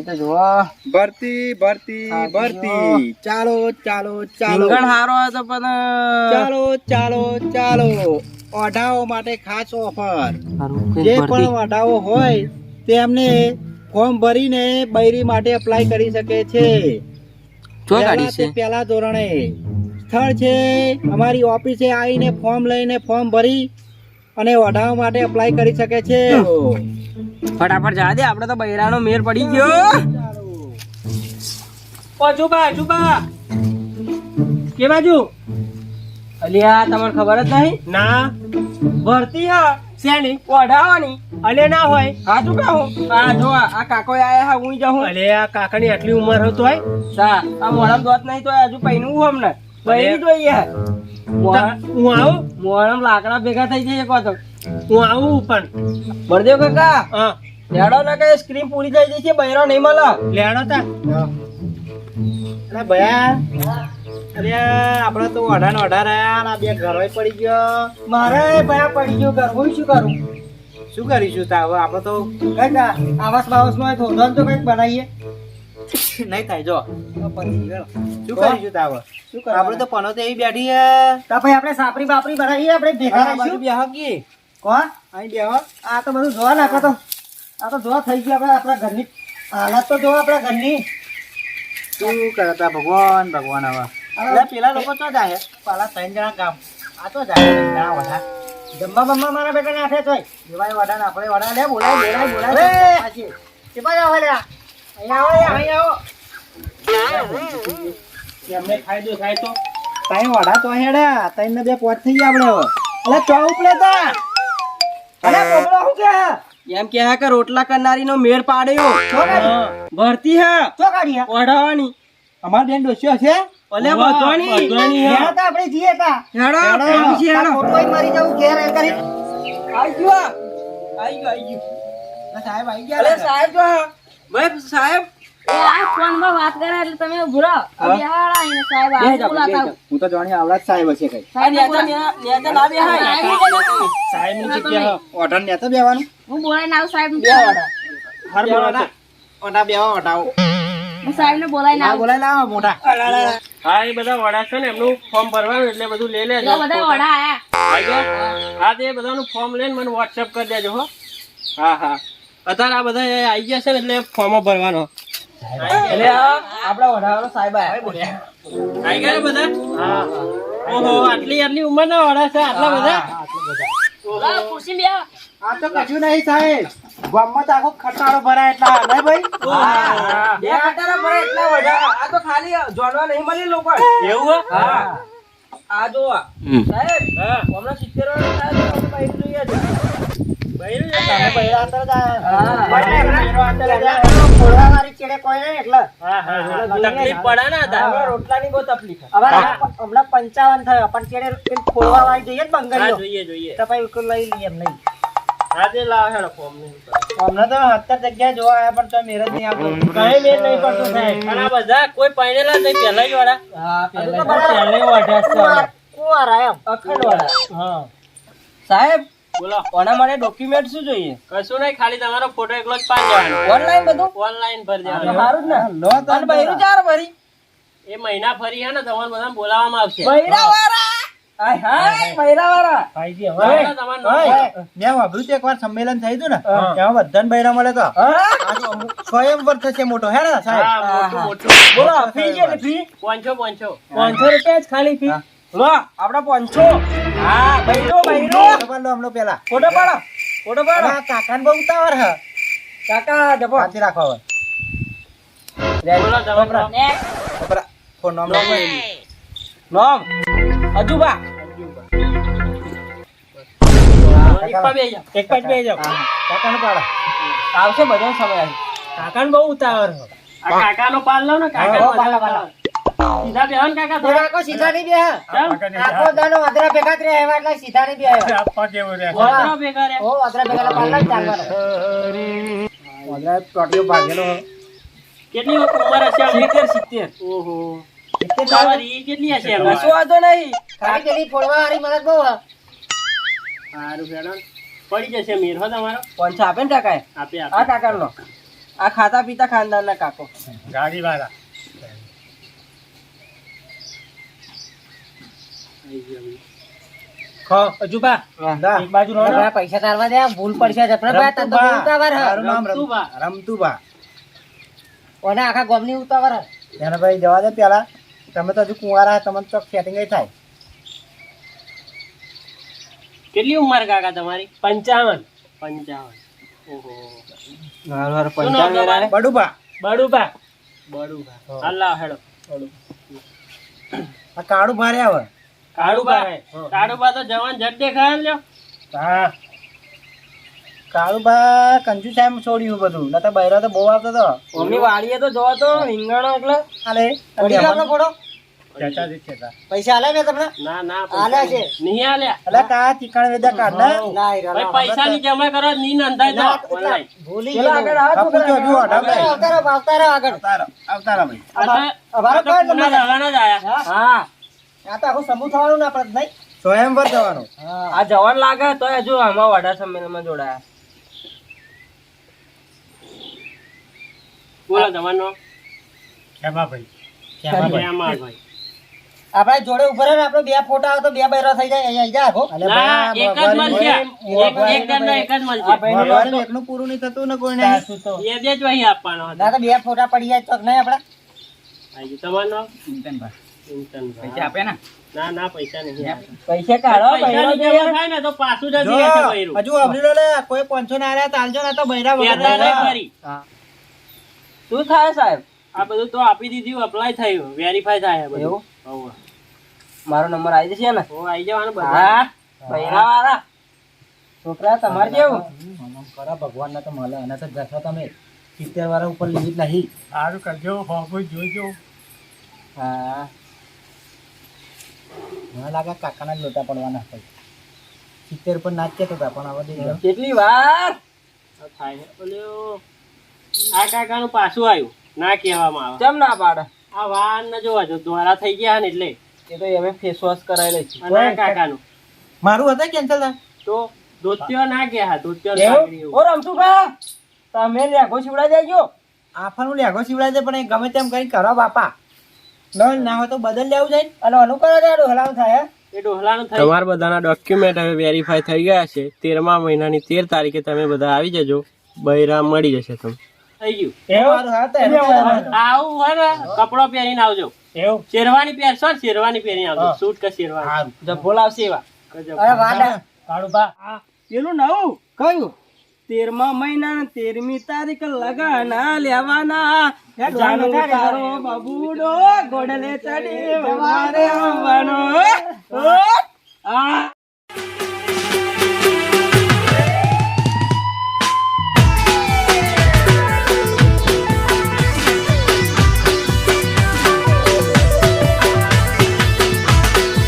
થાકી તો જુઓ. ભરતી ભરતી ભરતી. ચાલો ચાલો ચાલો. રીંગણ હારો હતો પણ ચાલો ચાલો ચાલો. ઓઢાઓ માટે ખાસ ઓફર. જે પણ ઓઢાઓ હોય તેમને ફોર્મ ભરીને બૈરી માટે એપ્લાય કરી શકે છે. પહેલા ધોરણે. સ્થળ છે અમારી ઓફિસે આવીને ફોર્મ લઈને ફોર્મ ભરી અને ઓઢાઓ માટે એપ્લાય કરી શકે છે. ફટાફટ જા દે આપણે તો બૈરાનો મેર પડી ગયો. ઓ જુબા જુબા. કે બાજુ? અલિયા તમને ખબર જ નહીં? ના. ભરતી હા શેની? ઓઢાવાની. અલે ના હોય. હા તું કહો આ જો આ કાકો આયા હા હું જાઉં અલે આ કાકાની આટલી ઉંમર હતો હોય. સા આ મોડમ દોત નહીં તો હજુ પૈનું હું અમને બૈરી જોઈએ હું આવું? મોહરમ લાકડા ભેગા થઈ જઈએ કહો તો. હું આવું પણ. બળદેવ કાકા હા. લેડો ના કઈ સ્ક્રીન પૂરી થઈ જશે બૈરો નહીં મળે. લેડો તા. અરે ભયા. અરે આપડે તો અઢાર અઢાર રહ્યા આ બે ઘરો પડી ગયો. મારે ભયા પડી ગયો ઘર. હું શું કરું? શું કરીશું તા? હવે આપડે તો કઈ આવાસ બાવાસમાં થોડો તો કંઈક બનાવીએ. નહીં થાય જો. શું કરીશું તા હવે? શું આપડે તો પનો તો એવી બેઠી હે. તો ભાઈ આપણે સાપરી બાપરી બનાવીએ આપણે ભેગા આ બાજુ રહીશું? બેહો કી કોણ? અહીં બેહો. આ તો બધું જોવા નાખો તો. આ તો જોવા થઈ ગયો આપણે આપણા ઘરની. હાલત તો જોવા આપણા ઘરની. શું કરતા ભગવાન ભગવાન હવે અરે પેલા લોકો તો જાય. પેલા ત્રણ જણા કામ આ તો જાય ત્રણ જણા વડા. જમવા બમવા મારા બેટા નાખે તોય. એવાય વડા ને આપણે વડા. લે બોલાય બોલાય અરે! બોલાય પાછી. કે બાજુ આવો લ્યા? અહીંયા આવો અહીંયા આવો એમને ફાયદો થાય તો. ત્રણ વડા તો હેડ્યા ત્રણ ને બે પોટ થઈ ગયા આપણે હવે. અલે ચો ઉપલે તા? અરે કે? એમ કે કે રોટલા કરનારી નો મેળ પાડ્યો. ભરતી હે. તો કાઢી ઓઢાવાની. અમાર બેન ડોસ્યો છે? ઓલે બધોની બધોની હે. હેડા આપણે જીએ તા. હેડો હેડો. પછી હેડો ખોટોય મરી જવું ઘેર એ કરી. આઈ ગયો આઈ ગયો આઈ ગયો. સાહેબ સાહેબ જો ભાઈ સાહેબ વાત કરે એટલે તમે ઊભો રહો. સાહેબ આ જાઓ, બોલાતા બે જાઓ. હું તો જાણી આવડા સાહેબ હશે કઈ. સાહેબ નેતા ના બેહાય. સાહેબની જગ્યા ઓઢણ ને બેવાનું હું બોલાઈને આવું સાહેબ બે હર બે વડા બેવા ઓઢાઓ. સાહેબ ને બોલાઈને આ બોલાય લાવો મોટા હા એ બધા વડા છે ને એમનું ફોર્મ ભરવાનું એટલે બધું લઈ લેજો. બધા વડા આયા આઈ ગયા? હા તે બધાનું ફોર્મ લઈને મને વોટ્સએપ કરી દેજો હો. હા હા. અત્યારે આ બધા આવી ગયા છે ને એટલે ફોર્મ ભરવાનો. એટલે આપડા વઢાવાનો સાહેબ. આવી ગયા બધા? હા. ઓહો આટલી આટલી ઉંમરના વડા છે આટલા બધા? ખુરશી બે આ તો કશું નહીં સાહેબ. ગામમાં તો આખો ખટારો ભરાય એટલા ભાઈ? બે કટારા ભરે એટલા વઢા. આ તો ખાલી જોડવા નહીં મળી લોકો. એવું હા? આ જો સાહેબ હા. હમણાં સિત્તેર વાળા સાહેબ બાઈક જોઈએ છે. પંચાવન થયો પણ વાળી તો અત્યારે જગ્યા જોવા પણ તો મેર નહીં આવતો કઈ મેળ નહીં પડતો સાહેબ બધા કોઈ પહેરેલા નહીં પહેલા જ વાળા હા, એમ અખંડવાળા. હા સાહેબ બોલો માટે ડોક્યુમેન્ટ શું જોઈએ? કશું નહીં ખાલી તમારો ફોટો એકલો જ પાડી દેવાનો. ઓનલાઈન બધું? ઓનલાઈન ભરી તો સારું જ ને. લો તો. અને ચાર ભરી. એ મહિના ફરી હે ને તમારે બધા બોલાવવામાં આવશે. બૈરાવાળા! હાય હાય બૈરાવાળા! ભાઈજી હવે હવે. તમારું હવે, નામ મેં વાપર્યું છે એકવાર સંમેલન થયું હતું ને એમાં બધાને બૈરા મળે તો. સ્વયંવર થશે મોટો હે ને સાહેબ? મોટું મોટું. બોલો ફી છે ફી? પાંચસો પાંચસો. પાંચસો રૂપિયા જ ખાલી ફી. લો આપડા પંચો. હા બૈરો બૈરો. ખબર લો હમણાં પેલા. ફોટો પાડો ફોટો પાડો. આ કાકાને બહુ ઉતાવળ હે. કાકા જપો હાથી રાખો હવે. બોલો તમારું નામ. નેક્સ્ટ બરા, ફોન નામ લખો. નામ. અજુબા આવશે બધો સમય આવશે. કાકાને બહુ ઉતાવળ છે. આ પાલ લો ને કાકાનો સીધા બેહન કાકા તો કાકો સીધા નહીં બેહ? કાકો દાનો વાદરા ભેગા જ રહ્યા એટલે સીધા નહીં બેહે. વાંદરા ભેગા રહ્યા. ઓ વાદરા ભેગા પાલા ચાલવાનો. વાંદરા ટોટિયો ભાગેલો. કેટલી ઉંમર હશે આમની? સિત્તેર સિત્તેર. ઓહો. તમારી ઈ કેટલી હશે? કશું વાંધો નહીં. ખાલી પેલી ફોડવા વાળી મદદ બહુ હે. સારું હેડો પડી જશે મેર હો તમારો. પાંચસો આપે ને કાકા આપે આ આપે. કાકા નો આ ખાતા પીતા ખાનદાનના કાકો. ગાડી વાળા અજુબા એક બાજુ રહો પૈસા તારવા દે ભૂલ પડશે જફરા તને તો બહુ ઉતાવળ હે. મારું નામ રમતુભા. રમ- રમતુભા. ઓને આખા ગામની ઉતાવળ હે. ભાઈ જવા દે પેલા. તમે તો હજુ કુંવારા તમને ચોક સેટિંગ થાય. કેટલી ઉંમર કાકા તમારી? પંચાવન. પંચાવન. ઓહો. પંચાવન? બડુબા બડુબા બડુભા. અલ્લાહ હેડો. આ કાળું ભારે આવે. કાળુબા કાળુબા તો જવાન જટ દેખાય લ્યો. હા. કાળુબા કંજુ સાહેબ છોડ્યું બધું. ન તો બૈરો તો બહુ આવતો તો. મમ્મી વાડીએ તો જોવો તો રીંગણો એટલે. અલે પડી આપણો ફોટો? ચાચા જ છે પૈસા આલે મેં તમને? ના ના આલ્યા છે. નહીં. આલ્યા અલે કા ચીકણ વેદા કાઢ ને? ના. પૈસા ની જમા કરો ની નંધાઈ ના, ભૂલી ગયો આગળ આવો બાપુ જો હજુ અઢાર આવતા રહો, આવતા રહો, આવતા રહો આગળ. અવતારો અવતારો ભાઈ. તો- તો કયો પૂના તમારે? દવાના જ આયા. હા. આ તો આખું સમૂહ થવાનું ને આપણે નહીં? સ્વયંવર જવાનું. આ જવાન લાગે તો હજુ આમાં વડા સંમેલનમાં જોડાયા. બોલો તમારનો. ખેમાભાઈ શ્યામાભાઈ. આપણે જોડે ઊભા રહે આપણે બે ફોટા આવે તો બે બૈરા થઈ જાય અહીંયા આવી જાય આખો. એક જ મળશે. એક એક નો એક જ મળશે. એકનું પૂરું નહીં થતું ને કોઈ નહીં એ બે જ વહી આપવાનો દાદા ના તો બે ફોટા પડી જાય તો નહીં આપડા આઈ ગયું. તમારનો. ઇન્ટર્નભાઈ. આપે ને? ના ના પૈસા નહીં પૈસા કાઢો પૈસાની થાય ને તો પાછું જતું રહેશે બૈરું. હજુ અમરીલો લે કોઈ પાંચસો ના આલ્યા તાલજો ને તો બૈરા વગર કહેતા નહીં રહેવા. ફરી. શું થાય સાહેબ? આ બધું તો આપી દીધું અપ્લાય થયું વેરીફાઈ થાય બધું. એવું? મારો નંબર આવી જશે ને? આઈ જવાનો બધું બૈરા વાળા છોકરા તમારે કેવું? કરા ભગવાન ને તો મળે અને તો જશો તમે. સિત્તેર વાળા ઉપર લિમિટ નહીં. સારું કરજો બાબુ જોજો હા. મને લાગે કાકાના જ લોટા પડવાના હતા સિત્તેર પર નાચ કેતો હતા પણ હવે દઈ કેટલી વાર? આ થાય ઓલ્યો, આ કાકાનું પાછું આવ્યું. ના કહેવામાં આવે. કેમ ના પાડે? આ વાર ના જોવા જો દ્વારા થઈ ગયા ને એટલે. એ તો હવે ફેસ વોશ કરાયેલી છે અને આ કાકાનું. મારું હતા કેન્સલ થાય? તો ધોત્યો ના ગયા એવું. ઓ રમતુભા તમે લેગો શિવડાઈ દેજો. આફાનું લેગો સીવડાય જાય પણ એ ગમે તેમ કરી કરો બાપા. ન ના હોય તો બદલ લેવું જાય અને કરો થાય તમારા બધાના ડોક્યુમેન્ટ હવે વેરીફાઈ થઈ ગયા છે. તેરમા મહિનાની તેર તારીખે તમે બધા આવી જજો. બૈરા મળી જશે તમે થઈ ગયું. સારું, હા, તો એનું કહેવાનું. આવું હોય ને? કપડો પહેરીને આવજો. શેરવાની પહેરશો ને શેરવાની પહેરીને આવજો. સૂટ કે શેરવાની? સારું. એવા. ગજબ. અરે વાડા. પેલું નવું. કયું? તેરમા મહિના તેરમી તારીખ લગન લેવાના બાબુડો ગોડલે ચડી!